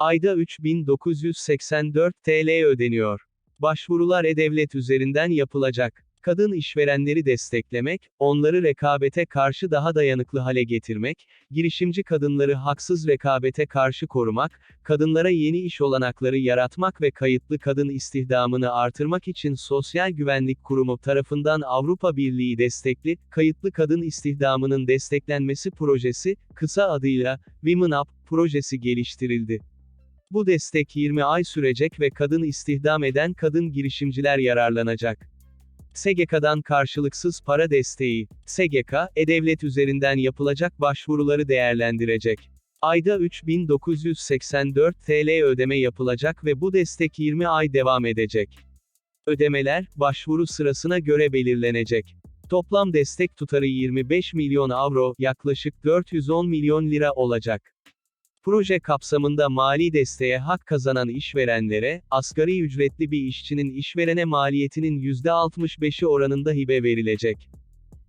Ayda 3984 TL ödeniyor. Başvurular e-devlet üzerinden yapılacak. Kadın işverenleri desteklemek, onları rekabete karşı daha dayanıklı hale getirmek, girişimci kadınları haksız rekabete karşı korumak, kadınlara yeni iş olanakları yaratmak ve kayıtlı kadın istihdamını artırmak için Sosyal Güvenlik Kurumu tarafından Avrupa Birliği destekli, kayıtlı kadın istihdamının desteklenmesi projesi, kısa adıyla, Women Up, projesi geliştirildi. Bu destek 20 ay sürecek ve kadın istihdam eden kadın girişimciler yararlanacak. SGK'dan karşılıksız para desteği. SGK, e-devlet üzerinden yapılacak başvuruları değerlendirecek. Ayda 3984 TL ödeme yapılacak ve bu destek 20 ay devam edecek. Ödemeler, başvuru sırasına göre belirlenecek. Toplam destek tutarı 25 milyon avro, yaklaşık 410 milyon lira olacak. Proje kapsamında mali desteğe hak kazanan işverenlere, asgari ücretli bir işçinin işverene maliyetinin %65'i oranında hibe verilecek.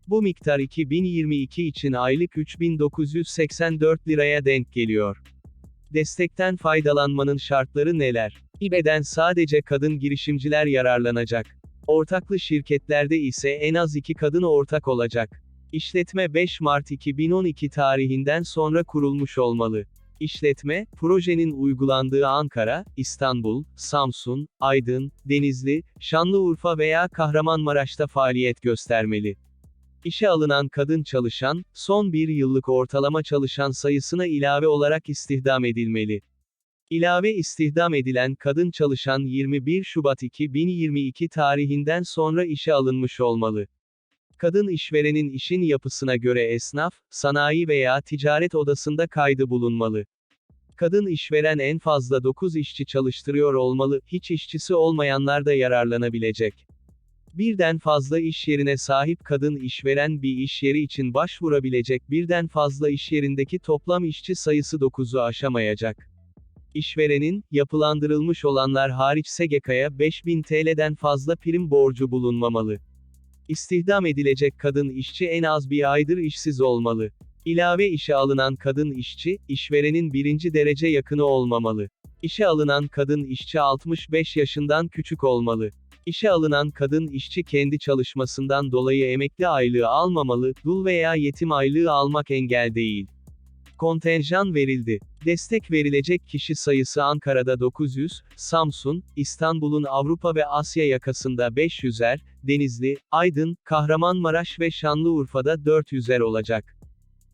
Bu miktar 2022 için aylık 3984 liraya denk geliyor. Destekten faydalanmanın şartları neler? İBE'den sadece kadın girişimciler yararlanacak. Ortaklı şirketlerde ise en az iki kadın ortak olacak. İşletme 5 Mart 2012 tarihinden sonra kurulmuş olmalı. İşletme, projenin uygulandığı Ankara, İstanbul, Samsun, Aydın, Denizli, Şanlıurfa veya Kahramanmaraş'ta faaliyet göstermeli. İşe alınan kadın çalışan, son bir yıllık ortalama çalışan sayısına ilave olarak istihdam edilmeli. İlave istihdam edilen kadın çalışan 21 Şubat 2022 tarihinden sonra işe alınmış olmalı. Kadın işverenin işin yapısına göre esnaf, sanayi veya ticaret odasında kaydı bulunmalı. Kadın işveren en fazla 9 işçi çalıştırıyor olmalı, hiç işçisi olmayanlar da yararlanabilecek. Birden fazla iş yerine sahip kadın işveren bir iş yeri için başvurabilecek birden fazla iş yerindeki toplam işçi sayısı 9'u aşamayacak. İşverenin, yapılandırılmış olanlar hariç SGK'ya 5000 TL'den fazla prim borcu bulunmamalı. İstihdam edilecek kadın işçi en az bir aydır işsiz olmalı. İlave işe alınan kadın işçi, işverenin birinci derece yakını olmamalı. İşe alınan kadın işçi 65 yaşından küçük olmalı. İşe alınan kadın işçi kendi çalışmasından dolayı emekli aylığı almamalı, dul veya yetim aylığı almak engel değil. Kontenjan verildi. Destek verilecek kişi sayısı Ankara'da 900, Samsun, İstanbul'un Avrupa ve Asya yakasında 500'er, Denizli, Aydın, Kahramanmaraş ve Şanlıurfa'da 400'er olacak.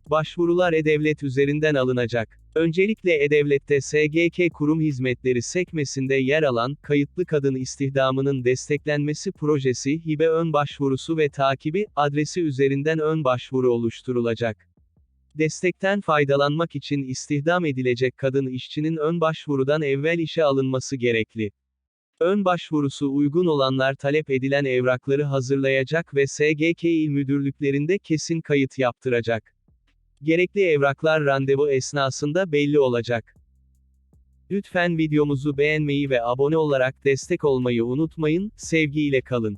Başvurular E-Devlet üzerinden alınacak. Öncelikle E-Devlet'te SGK kurum hizmetleri sekmesinde yer alan, kayıtlı kadın istihdamının desteklenmesi projesi hibe ön başvurusu ve takibi, adresi üzerinden ön başvuru oluşturulacak. Destekten faydalanmak için istihdam edilecek kadın işçinin ön başvurudan evvel işe alınması gerekli. Ön başvurusu uygun olanlar talep edilen evrakları hazırlayacak ve SGK müdürlüklerinde kesin kayıt yaptıracak. Gerekli evraklar randevu esnasında belli olacak. Lütfen videomuzu beğenmeyi ve abone olarak destek olmayı unutmayın, sevgiyle kalın.